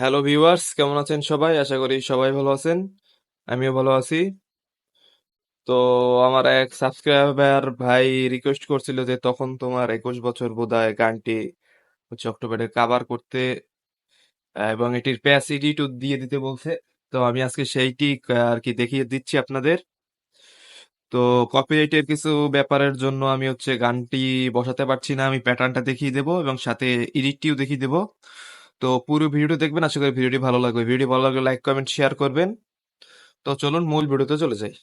Hello viewers কেমন আছেন সবাই? আশা করি সবাই ভালো আছেন। আমিও ভালো আছি। তো আমার এক সাবস্ক্রাইবার ভাই রিকোয়েস্ট করছিল যে তখন তোমার একুশ বছর বোধহয় গানটি হচ্ছে অক্টোবরে কাভার করতে, এবং এটির প্যাচ এডিটও দিয়ে দিতে বলছে। তো আমি আজকে সেইটি আর কি দেখিয়ে দিচ্ছি আপনাদের। তো কপিরাইটের কিছু ব্যাপারের জন্য আমি হচ্ছে গানটি বসাতে পারছি না। আমি প্যাটার্নটা দেখিয়ে দেবো এবং সাথে এডিটটিও দেখিয়ে দেবো। তো পুরো ভিডিওটি দেখবেন। আশা করি ভিডিওটি ভালো লাগবে। ভিডিওটি ভালো লাগলে লাইক কমেন্ট শেয়ার করবেন। তো চলুন মূল ভিডিওতে চলে যাই।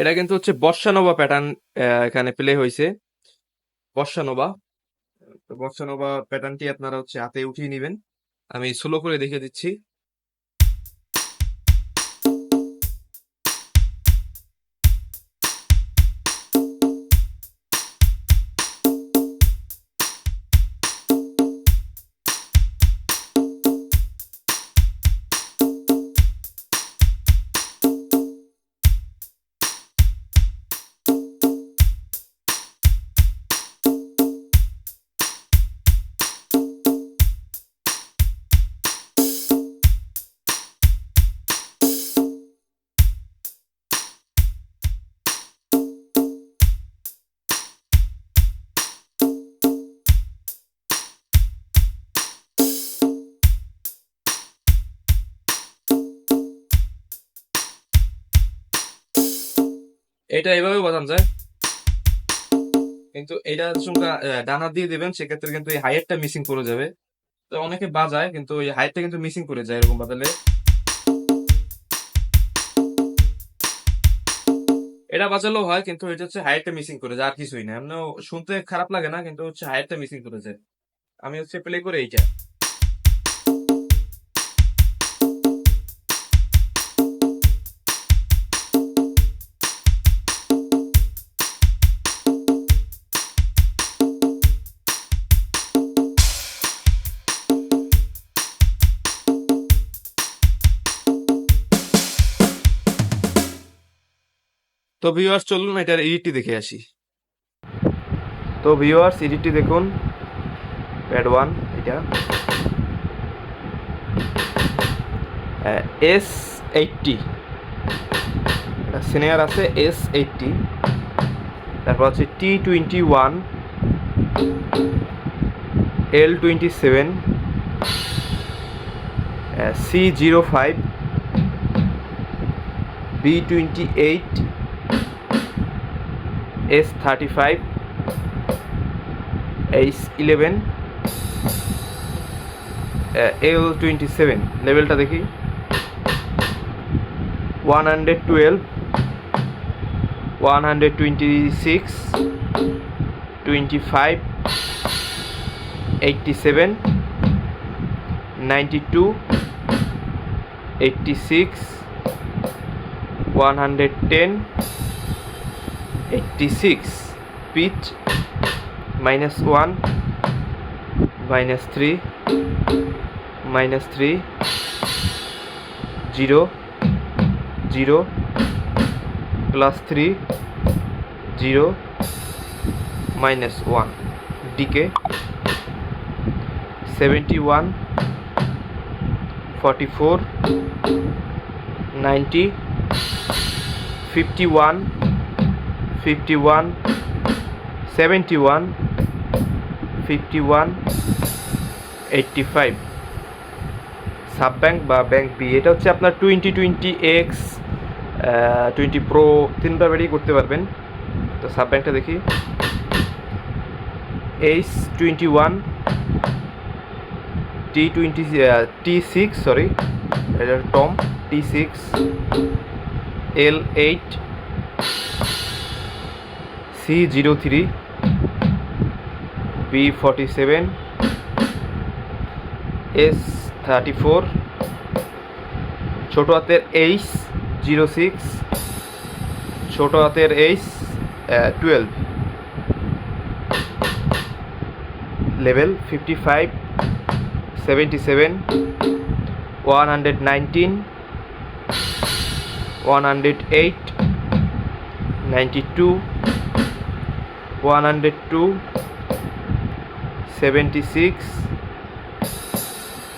এটা কিন্তু হচ্ছে বর্ষানোবা প্যাটার্ন এখানে প্লে হয়েছে বর্ষানোভা তো বর্ষানোবা প্যাটার্নটি আপনারা হচ্ছে হাতে উঠিয়ে নেবেন। আমি স্লো করে দেখে দিচ্ছি। এটা এভাবেও বাজানো যায়। কিন্তু এটা সঙ্গে ডানা দিয়ে দেবেন, সেক্ষেত্রে কিন্তু এই হাইটটা মিসিং করে যাবে। তো অনেকে বাজায়, কিন্তু এই হাইটটা কিন্তু মিসিং করে যায় এরকম বাজালে এটা বাজালেও হয়, কিন্তু এটা হচ্ছে হাইটটা মিসিং করে যায়, আর কিছুই না। এমন শুনতে খারাপ লাগে না, কিন্তু হচ্ছে হাইটটা মিসিং করে যায়। আমি হচ্ছে প্লে করে এইটা। তো ভিউয়ার্স চলুন এটার এডিটটি দেখে আসি। তো ভিউয়ার্স এডিটটি দেখুন। প্যাড ওয়ান এটা। এস এইটটি সিনিয়র আছে এস এইটটি তারপর হচ্ছে T twenty one L twenty seven C zero five B twenty eight S thirty five H eleven L twenty seven লেভেলটা দেখি। One hundred twelve one hundred twenty six twenty five eighty seven ninety two eighty six one hundred ten eighty six pitch minus one minus three minus three zero zero plus three zero minus one DK seventy one forty four ninety fifty one fifty one seventy one fifty one eighty five sub bank বা bank B এটা হচ্ছে আপনার twenty twenty X twenty pro তিনটা বেরিয়ে করতে পারবেন। তো sub ব্যাংকটা দেখি। H twenty one T twenty T six sorry এটা Tom T six L eight C zero three B forty seven S thirty four ছোটো হাতের এইচ জিরো সিক্স ছোটো হাতের H twelve level fifty five seventy seven one hundred nineteen one hundred eight ninety two one hundred two seventy six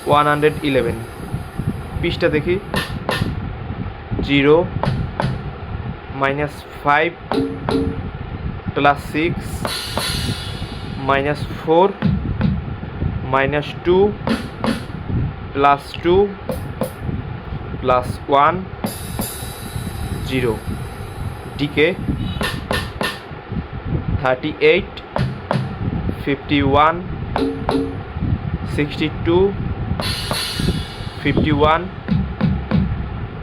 one hundred eleven পিসটা দেখি zero minus five plus six minus four minus two plus two plus one zero DK thirty eight fifty one sixty two fifty one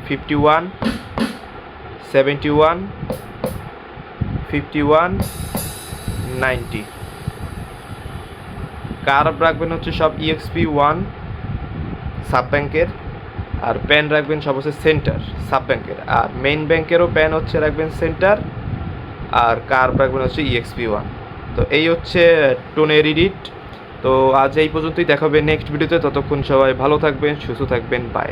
fifty one seventy one fifty one ninety curve রাখবেন হচ্ছে সব EXP one sub ব্যাংকের আর pan রাখবেন সব হচ্ছে centre sub ব্যাংকের আর main ব্যাংকেরও pan হচ্ছে রাখবেন সেন্টার আর কার রাখবেন হচ্ছে E ইএক্সপি ওয়ান তো এই হচ্ছে টোনের এডিট তো আজ এই পর্যন্তই দেখাবে নেক্সট ভিডিওতে ততক্ষণ সবাই ভালো থাকবেন, সুস্থ থাকবেন বাই